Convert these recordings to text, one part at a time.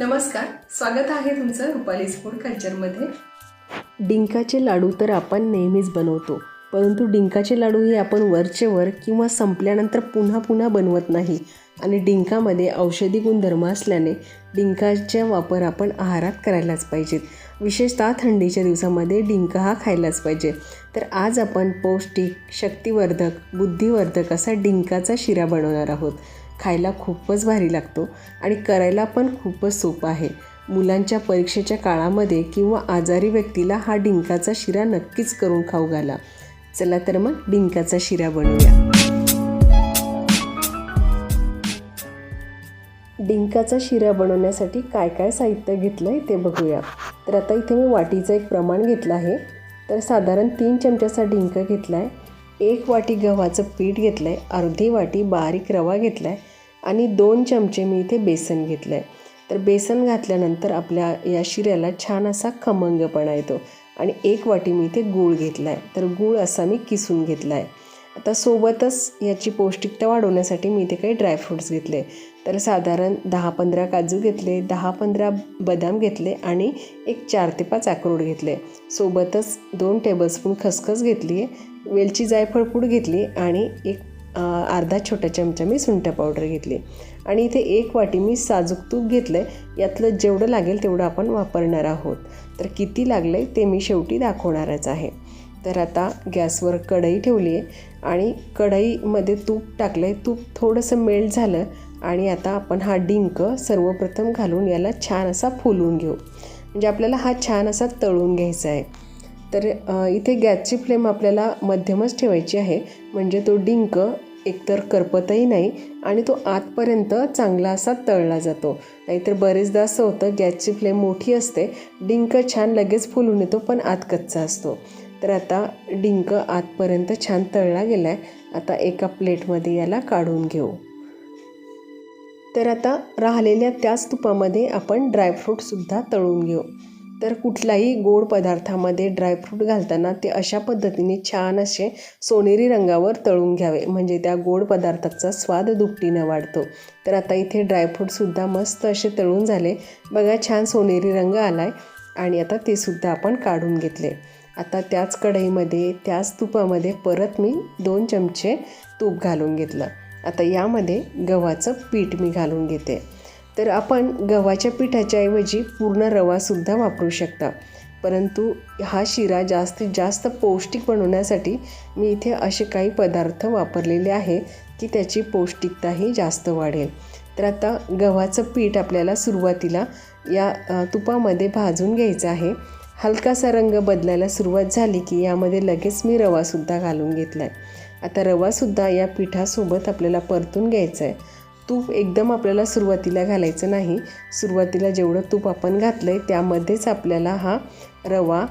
नमस्कार स्वागत आहे तुमचं रुपालीज फूड कल्चरमध्ये. डिंकाचे लाडू तर आपण नेहमीच बनवतो परंतु डिंकाचे लाडू हे आपण वरचे वर किंवा संपल्यानंतर पुन्हा पुन्हा बनवत नाही आणि डिंकामध्ये औषधी गुणधर्म असल्याने डिंकाचा वापर आपण आहारात करायलाच पाहिजेत. विशेषतः थंडीच्या दिवसामध्ये डिंक हा खायलाच पाहिजे. तर आज आपण पौष्टिक शक्तिवर्धक बुद्धिवर्धक असा डिंकाचा शिरा बनवणार आहोत. खायला खूपच भारी लागतो आणि करायला पण खूपच सोपं आहे. मुलांच्या परीक्षेच्या काळामध्ये किंवा आजारी व्यक्तीला हा डिंकाचा शिरा नक्कीच करून खाऊ घाला. चला तर मग डिंकाचा शिरा बनवूया. डिंकाचा शिरा बनवण्यासाठी काय काय साहित्य घेतलं आहे ते बघूया. तर आता इथे मी वाटीचं एक प्रमाण घेतलं आहे. तर साधारण तीन चमच्याचा डिंक घेतला आहे एक वाटी गव्हाचं पीठ घेतलं आहे अर्धी वाटी बारीक रवा घेतला आहे आणि दोन चमचे मी इथे बेसन घेतलं आहे तर बेसन घातल्यानंतर आपल्या या शिऱ्याला छान असा खमंगपणा येतो आणि एक वाटी मी इथे गूळ घेतला आहे तर गूळ असा मी किसून घेतला आहे आता सोबतच याची पौष्टिकता वाढवण्यासाठी मी इथे काही ड्रायफ्रूट्स घेतले. तर साधारण दहा पंधरा काजू घेतले दहा पंधरा बदाम घेतले आणि एक चार ते पाच अक्रोड घेतले. सोबतच दोन टेबलस्पून खसखस घेतली आहे वेलची जायफळ पूड घेतली आणि एक अर्धा छोटा चमचा मी सुंठ पावडर घेतली. आणि इथे एक वाटी मी साजूक तूप घेतलं आहे यातलं जेवढं लागेल तेवढं आपण वापरणार आहोत. तर किती लागलं आहे ते मी शेवटी दाखवणारच आहे. तर आता गॅसवर कढई ठेवली आहे आणि कढईमध्ये तूप टाकलं आहे तूप थोडंसं मेल्ट झालं आणि आता आपण हा डिंक सर्वप्रथम घालून याला छान असा फुलवून घेऊ. म्हणजे आपल्याला हा छान असा तळून घ्यायचा आहे. तर इथे गॅसची फ्लेम आपल्याला मध्यमच ठेवायची आहे. म्हणजे तो डिंक एकतर करपतही नाही आणि तो आतपर्यंत चांगला असा तळला जातो. नाहीतर बरेचदा असं होतं गॅसची फ्लेम मोठी असते डिंक छान लगेच फुलून येतो पण आत कच्चा असतो. तर आता डिंक आतपर्यंत छान तळला गेला आहे आता एका प्लेटमध्ये याला काढून घेऊ. तर आता राहिलेल्या त्याच तुपामध्ये आपण ड्रायफ्रूटसुद्धा तळून घेऊ. तर कुठलाही गोड पदार्थामध्ये ड्रायफ्रूट घालताना ते अशा पद्धतीने छान असे सोनेरी रंगावर तळून घ्यावे. म्हणजे त्या गोड पदार्थाचा स्वाद दुपटीनं वाढतो. तर आता इथे ड्रायफ्रूटसुद्धा मस्त असे तळून झाले. बघा छान सोनेरी रंग आला आहे आणि आता ते सुद्धा आपण काढून घेतले. आता त्याच कढईमध्ये त्याच तुपामध्ये परत मी दोन चमचे तूप घालून घेतलं. आता यामध्ये गव्हाचं पीठ मी घालून घेते. तर आपण गव्हाच्या पिठाच्या ऐवजी पूर्ण रवासुद्धा वापरू शकता. परंतु हा शिरा जास्तीत जास्त पौष्टिक बनवण्यासाठी मी इथे असे काही पदार्थ वापरलेले आहे की त्याची पौष्टिकताही जास्त वाढेल. तर आता गव्हाचं पीठ आपल्याला सुरुवातीला या तुपामध्ये भाजून घ्यायचं आहे. हलकासा रंग बदलायला सुरुवात झाली की यामध्ये लगेच मी रवासुद्धा घालून घेतला आहे आता रवासुद्धा या पिठासोबत आपल्याला परतून घ्यायचा आहे तूप एकदम आपल्याला सुरुवातीला घालायचं नाही. सुरुवातीला जेवढं तूप आपण घातलं आहे त्यामध्येच आपल्याला हा रवा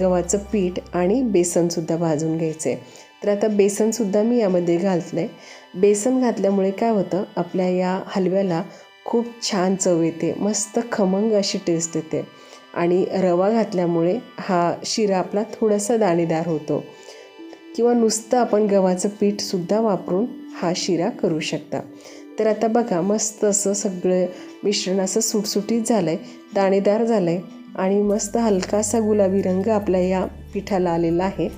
गव्हाचं पीठ आणि बेसनसुद्धा भाजून घ्यायचं आहे तर आता बेसनसुद्धा मी यामध्ये घातलं आहे बेसन घातल्यामुळे काय होतं आपल्या या हलव्याला खूप छान चव येते मस्त खमंग अशी टेस्ट येते. आणि रवा घातल्यामुळे हा शिरा आपला थोडासा दाणेदार होतो. किंवा नुसतं आपण गव्हाचं पीठसुद्धा वापरून हा शिरा करू शकता. तर आता बघा मस्त असं सगळं मिश्रण असं सुटसुटीत झालं आहे दाणेदार झालं आहे आणि मस्त हलकासा गुलाबी रंग आपल्या या पिठाला आलेला आहे.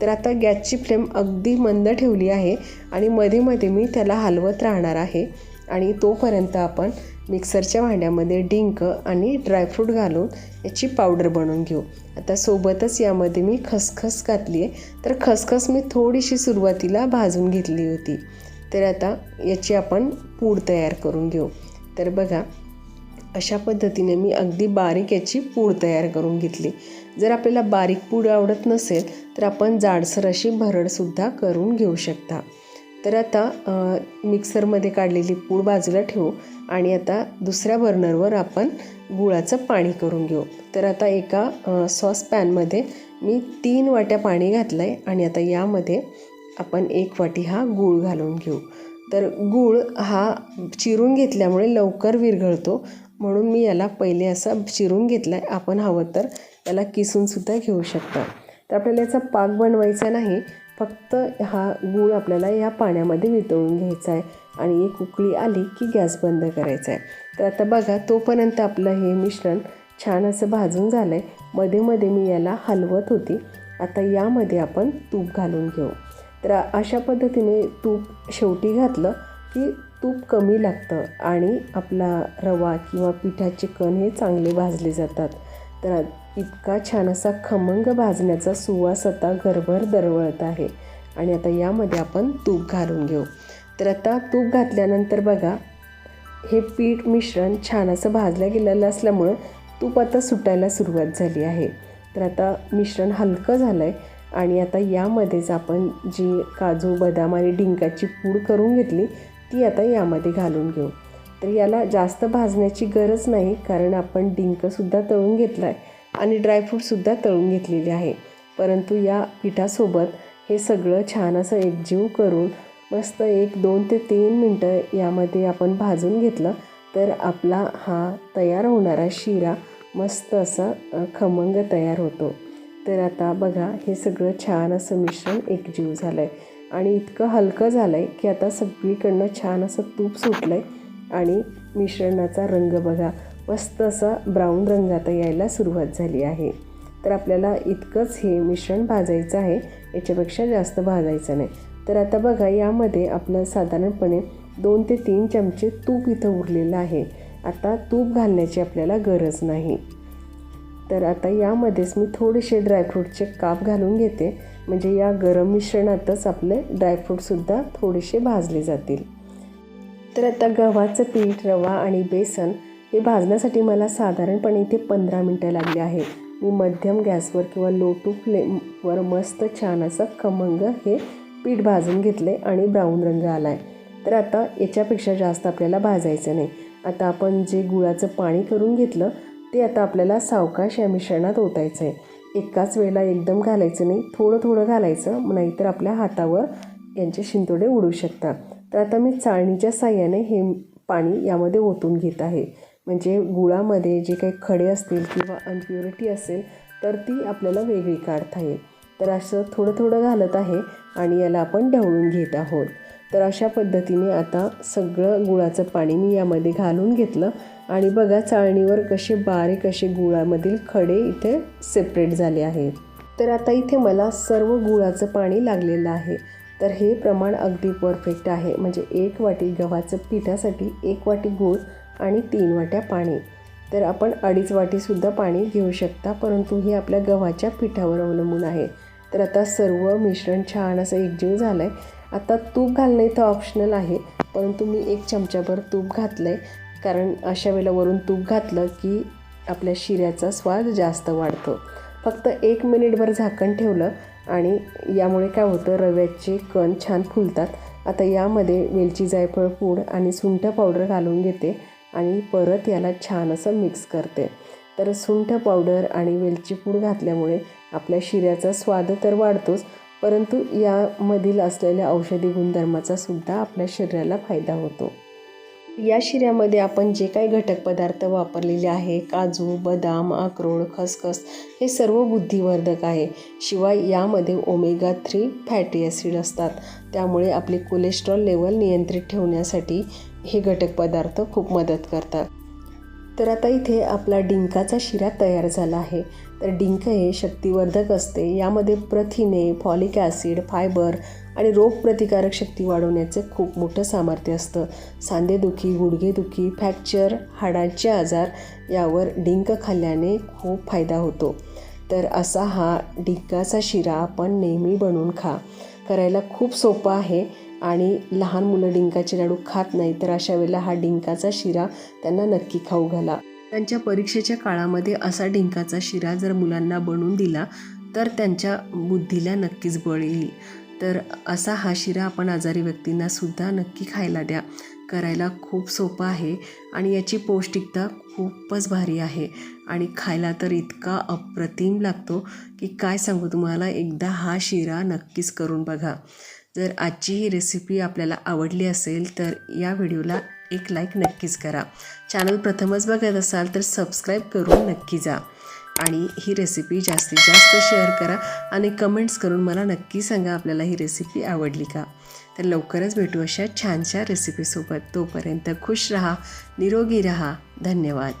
तर आता गॅसची फ्लेम अगदी मंद ठेवली आहे आणि मध्ये मध्ये मी त्याला हलवत राहणार आहे. आणि तोपर्यंत आपण मिक्सरच्या भांड्यामध्ये डिंक आणि ड्रायफ्रूट घालून याची पावडर बनवून घेऊ. आता सोबतच यामध्ये मी खसखस घातली आहे तर खसखस मी थोडीशी सुरुवातीला भाजून घेतली होती. तर आता याची आपण पूड तयार करून घेऊ. तर बघा अशा पद्धतीने मी अगदी बारीक याची पूड तयार करून घेतली. जर आपल्याला बारीक पूड आवडत नसेल तर आपण जाडसर अशी भरडसुद्धा करून घेऊ शकता. तर आता मिक्सरमध्ये काढलेली पूड बाजूला ठेवू आणि आता दुसऱ्या बर्नरवर आपण गुळाचं पाणी करून घेऊ. तर आता एका सॉस पॅनमध्ये मी तीन वाट्या पाणी घातलं आहे आणि आता यामध्ये आपण एक वाटी हा गूळ घालून घेऊ. तर गूळ हा चिरून घेतल्यामुळे लवकर विरघळतो. म्हणून मी याला पहिले असा चिरून घेतला आहे आपण हवं तर याला किसूनसुद्धा घेऊ शकता. तर आपल्याला याचा पाक बनवायचा नाही. फक्त हा गूळ आपल्याला या पाण्यामध्ये वितळून घ्यायचा आहे आणि एक उकळी आली की गॅस बंद करायचा आहे तर आता बघा तोपर्यंत आपलं हे मिश्रण छान असं भाजून झालं आहे मध्ये मध्ये मी याला हलवत होती. आता यामध्ये आपण तूप घालून घेऊ. तर अशा पद्धतीने तूप शेवटी घातलं की तूप कमी लागतं आणि आपला रवा किंवा पिठाचे कण हे चांगले भाजले जातात. तर इतका छान असा खमंग भाजण्याचा सुवास आता घरभर दरवळत आहे. आणि आता यामध्ये आपण तूप घालून घेऊ. तर आता तूप घातल्यानंतर बघा हे पीठ मिश्रण छान असं भाजलं गेलेलं असल्यामुळं तूप आता सुटायला सुरुवात झाली आहे. तर आता मिश्रण हलकं झालं आहे आणि आता यामध्येच आपण जी काजू बदाम आणि डिंकाची पूड करून घेतली ती आता यामध्ये घालून घेऊ. तर याला जास्त भाजण्याची गरज नाही कारण आपण डिंकसुद्धा तळून घेतला आहे आणि ड्रायफ्रूटसुद्धा तळून घेतलेले आहे. परंतु या पिठासोबत हे सगळं छान असं एकजीव करून मस्त एक दोन ते तीन मिनटं यामध्ये आपण भाजून घेतलं तर आपला हा तयार होणारा शिरा मस्त असा खमंग तयार होतो. तर आता बघा हे सगळं छान असं मिश्रण एकजीव झालं आहे आणि इतकं हलकं झालं आहे की आता सगळीकडनं छान असं तूप सुटलं आहे आणि मिश्रणाचा रंग बघा मस्त असा ब्राऊन रंग आता यायला सुरुवात झाली आहे. तर आपल्याला इतकंच हे मिश्रण भाजायचं आहे याच्यापेक्षा जास्त भाजायचं नाही. तर आता बघा यामध्ये आपलं साधारणपणे दोन ते तीन चमचे तूप इथं उरलेलं आहे. आता तूप घालण्याची आपल्याला गरज नाही. तर आता यामध्येच मी थोडेसे ड्रायफ्रूटचे काप घालून घेते. म्हणजे या गरम मिश्रणातच आपले ड्रायफ्रूटसुद्धा थोडेसे भाजले जातील. तर आता गव्हाचं पीठ रवा आणि बेसन हे भाजण्यासाठी मला साधारणपणे इथे पंधरा मिनटं लागली आहे मी मध्यम गॅसवर किंवा लो टू फ्लेमवर मस्त छान असं खमंग हे पीठ भाजून घेतले आणि ब्राऊन रंग आला आहे तर आता याच्यापेक्षा जास्त आपल्याला भाजायचं नाही. आता आपण जे गुळाचं पाणी करून घेतलं ते आता आपल्याला सावकाश या मिश्रणात ओतायचं आहे एकाच वेळेला एकदम घालायचं नाही थोडं थोडं घालायचं नाहीतर आपल्या हातावर यांचे शिंतोडे उडू शकतात. तर आता मी चाळणीच्या साह्याने हे पाणी यामध्ये ओतून घेत आहे. म्हणजे गुळामध्ये जे काही खडे असतील किंवा अनप्युरिटी असेल तर ती आपल्याला वेगळी काढता येईल. तर असं थोडं थोडं घालत आहे आणि याला आपण ढवळून घेत आहोत. तर अशा पद्धतीने आता सगळं गुळाचं पाणी मी यामध्ये घालून घेतलं. आणि बघा चाळणीवर कसे बारीक असे गुळामधील खडे इथे सेपरेट झाले आहेत. तर आता इथे मला सर्व गुळाचं पाणी लागलेलं आहे. तर हे प्रमाण अगदी परफेक्ट आहे. म्हणजे एक वाटी गव्हाचं पिठासाठी एक वाटी गूळ आणि तीन वाट्या पाणी. तर आपण अडीच वाटीसुद्धा पाणी घेऊ शकता परंतु हे आपल्या गव्हाच्या पिठावर अवलंबून आहे. तर आता सर्व मिश्रण छान असं एकजीव झालं आहे आता तूप घालणं इथं ऑप्शनल आहे परंतु मी एक चमच्याभर तूप घातलं आहे कारण अशा वेळेला वरून तूप घातलं की आपल्या शिऱ्याचा स्वाद जास्त वाढतो. फक्त एक मिनिटभर झाकण ठेवलं आणि यामुळे काय होतं रव्याचे कण छान फुलतात. आता यामध्ये वेलची जायफळ पूड आणि सुंठ पावडर घालून घेते आणि परत याला छान असं मिक्स करते. तर सुंठ पावडर आणि वेलची पूड घातल्यामुळे आपल्या शिऱ्याचा स्वाद तर वाढतोच परंतु यामधील असलेल्या औषधी गुणधर्माचा सुद्धा आपल्या शरीराला फायदा होतो. या शिऱ्यामध्ये आपण जे काही घटक पदार्थ वापरलेले आहे काजू बदाम अक्रोड खसखस हे सर्व बुद्धिवर्धक आहे. शिवाय यामध्ये ओमेगा थ्री फॅटी ॲसिड असतात. त्यामुळे आपले कोलेस्ट्रॉल लेवल नियंत्रित ठेवण्यासाठी हे घटक पदार्थ खूप मदत करतात. तर आता इथे आपला डिंकाचा शिरा तयार झाला आहे. तर डिंक हे शक्तिवर्धक असते. यामध्ये प्रथिने फॉलिक ॲसिड फायबर आणि रोगप्रतिकारक शक्ती वाढवण्याचं खूप मोठं सामर्थ्य असतं. सांधेदुखी गुडघेदुखी फ्रॅक्चर हाडांचे आजार यावर डिंक खाल्ल्याने खूप फायदा होतो. तर असा हा डिंकाचा शिरा आपण नेहमी बनवून खा. करायला खूप सोपं आहे. आणि लहान मुलं डिंकाचे लाडू खात नाही तर अशा वेळेला हा डिंकाचा शिरा त्यांना नक्की खाऊ घाला. त्यांच्या परीक्षेच्या काळामध्ये असा डिंकाचा शिरा जर मुलांना बनवून दिला तर त्यांच्या बुद्धीला नक्कीच बळ येईल. तर असा हा शिरा आपण आजारी व्यक्तींनासुद्धा नक्की खायला द्या. करायला खूप सोपं आहे आणि याची पौष्टिकता खूपच भारी आहे. आणि खायला तर इतका अप्रतिम लागतो की काय सांगू तुम्हाला एकदा हा शिरा नक्कीच करून बघा. जर आजची ही रेसिपी आपल्याला आवडली असेल तर या व्हिडिओला एक लाईक नक्कीच करा. चॅनल प्रथमच बघत असाल तर सबस्क्राईब करून नक्की जा. आणि ही रेसिपी जास्तीत जास्त शेअर करा आणि कमेंट्स करून मला नक्की सांगा आपल्याला ही रेसिपी आवडली का. तर लवकरच भेटू अशा छानशा रेसिपीसोबत तोपर्यंत खुश रहा निरोगी रहा. धन्यवाद.